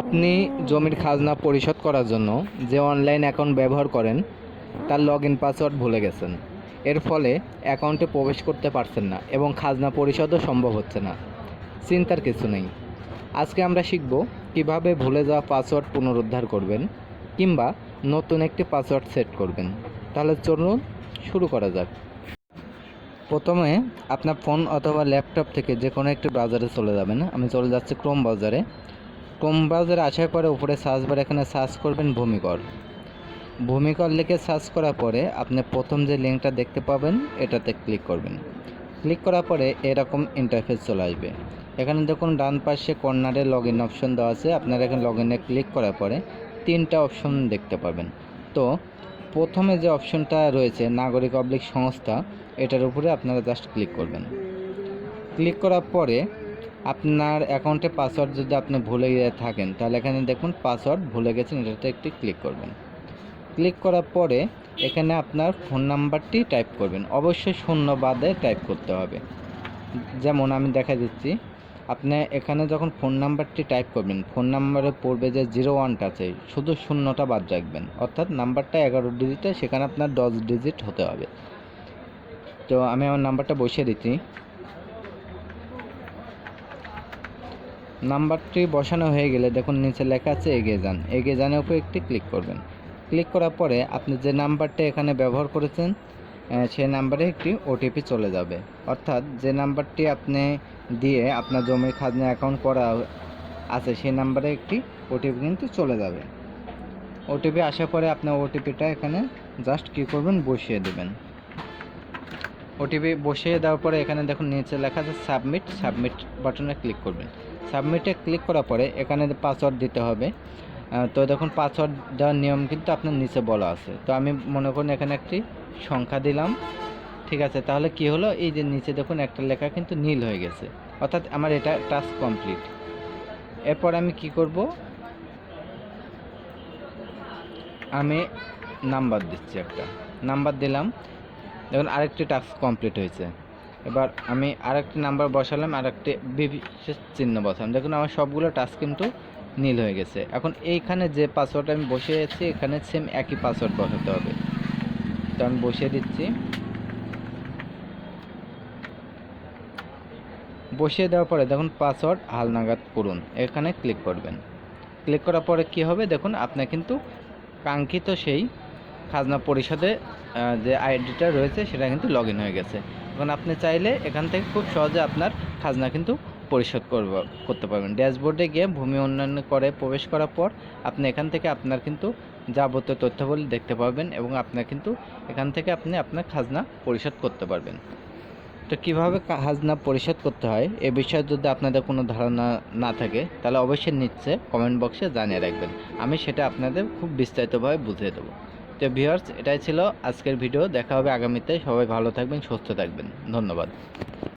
আপনি জমির খাজনা পরিশোধ করার জন্য যে অনলাইন অ্যাকাউন্ট ব্যবহার করেন, তার লগ ইন পাসওয়ার্ড ভুলে গেছেন। এর ফলে অ্যাকাউন্টে প্রবেশ করতে পারছেন না এবং খাজনা পরিশোধও সম্ভব হচ্ছে না। চিন্তার কিছু নেই। আজকে আমরা শিখব কীভাবে ভুলে যাওয়া পাসওয়ার্ড পুনরুদ্ধার করবেন কিংবা নতুন একটি পাসওয়ার্ড সেট করবেন। তাহলে চলুন শুরু করা যাক। প্রথমে আপনার ফোন অথবা ল্যাপটপ থেকে যে কোনো একটি ব্রাউজারে চলে যাবেন। আমি চলে যাচ্ছি ক্রোম ব্রাউজারে ব্রাউজারে আসার পরে উপরে সার্চ বার এখানে সার্চ করবেন ভূমিকর ভূমিকর লিখে সার্চ করার পরে আপনি প্রথম যে লিঙ্কটা দেখতে পাবেন, এটাতে ক্লিক করবেন। ক্লিক করার পরে এরকম ইন্টারফেস চলে আসবে। এখানে দেখুন ডান পাশে কর্নারে লগ ইন অপশন দেওয়া আছে। আপনারা এখানে লগ ইনে ক্লিক করার পরে তিনটা অপশন দেখতে পাবেন। তো প্রথমে যে অপশনটা রয়েছে, নাগরিক অবলিক সংস্থা, এটার উপরে আপনারা জাস্ট ক্লিক করবেন। ক্লিক করার পরে আপনার অ্যাকাউন্টে পাসওয়ার্ড যদি আপনি ভুলে গিয়ে থাকেন, তাহলে এখানে দেখুন পাসওয়ার্ড ভুলে গেছেন, এটাতে একটি ক্লিক করবেন। ক্লিক করার পরে এখানে আপনার ফোন নাম্বারটি টাইপ করবেন। অবশ্যই শূন্য বাদে টাইপ করতে হবে। যেমন আমি দেখা দিচ্ছি, আপনি এখানে যখন ফোন নাম্বারটি টাইপ করবেন ফোন নাম্বারের পড়বে যে জিরো ওয়ানটা আছে, শুধু শূন্যটা বাদ রাখবেন। অর্থাৎ নাম্বারটা এগারো ডিজিটে সেখানে আপনার দশ ডিজিট হতে হবে। তো আমি আমার নাম্বারটা বসিয়ে দিচ্ছি। নাম্বারটি বসানো হয়ে গেলে দেখুন নিচে লেখা আছে এগিয়ে যান। এগিয়ে যানের উপর একটি ক্লিক করবেন। ক্লিক করার পরে আপনি যে নাম্বারটা এখানে ব্যবহার করেছেন সেই নাম্বারে একটি ওটিপি চলে যাবে। অর্থাৎ যে নাম্বারটি আপনি দিয়ে আপনার জমির খাজনা অ্যাকাউন্ট করা আছে, সেই নাম্বারে একটি ওটিপি কিন্তু চলে যাবে। ওটিপি আসার পরে আপনার ওটিপিটা এখানে জাস্ট কী করবেন, বসিয়ে দেবেন। ওটিপি বসিয়ে দেওয়ার পরে এখানে দেখুন নিচে লেখা আছে সাবমিট সাবমিট বাটনে ক্লিক করবেন। সাবমিটে ক্লিক করার পরে এখানে পাসওয়ার্ড দিতে হবে। তো দেখুন পাসওয়ার্ড দেওয়ার নিয়ম কিন্তু আপনার নিচে বলা আছে। তো আমি মনে করুন এখানে একটি সংখ্যা দিলাম। ঠিক আছে, তাহলে কি হলো? এই যে নিচে দেখুন একটা লেখা কিন্তু নীল হয়ে গেছে। অর্থাৎ আমার এটা টাস্ক কমপ্লিট এরপর আমি কি করব? আমি নাম্বার দিচ্ছি একটা। নাম্বার দিলাম। দেখুন আরেকটি টাস্ক কমপ্লিট হয়েছে। এবার আমি আরেকটি নাম্বার বসালাম, আরেকটি বিশেষ চিহ্ন বসালাম। দেখুন, আমার সবগুলো টাস্ক কিন্তু নীল হয়ে গেছে। এখন এইখানে যে পাসওয়ার্ড আমি বসিয়েছি, এখানে সেম একই পাসওয়ার্ড বসাতে হবে। তো আমি বসিয়ে দিচ্ছি। বসিয়ে দেওয়ার পরে দেখুন পাসওয়ার্ড হালনাগাদ করুন। এখানে ক্লিক করবেন। ক্লিক করার পরে কি হবে? দেখুন, আপনার কিন্তু কাঙ্ক্ষিত সেই খাজনা পরিষদে যে আইডিটা রয়েছে সেটা কিন্তু লগ হয়ে গেছে। এখন আপনি চাইলে এখান থেকে খুব সহজে আপনার খাজনা কিন্তু পরিশোধ করব, করতে পারবেন। ড্যাশবোর্ডে গিয়ে ভূমি উন্নয়ন করে প্রবেশ করার পর আপনি এখান থেকে আপনার কিন্তু যাবতীয় তথ্যাবলী দেখতে পাবেন এবং আপনার কিন্তু এখান থেকে আপনি আপনার খাজনা পরিশোধ করতে পারবেন। তো কীভাবে খাজনা পরিশোধ করতে হয়? এ বিষয়ে যদি আপনাদের কোনো ধারণা না থাকে, তাহলে অবশ্যই নিচ্ছে কমেন্ট বক্সে জানিয়ে রাখবেন। আমি সেটা আপনাদের খুব বিস্তারিতভাবে বুঝিয়ে দেবো। তো ভিউয়ার্স এটাই ছিল আজকের ভিডিও দেখা হবে আগামীতে। সবাই ভালো থাকবেন, সুস্থ থাকবেন। ধন্যবাদ।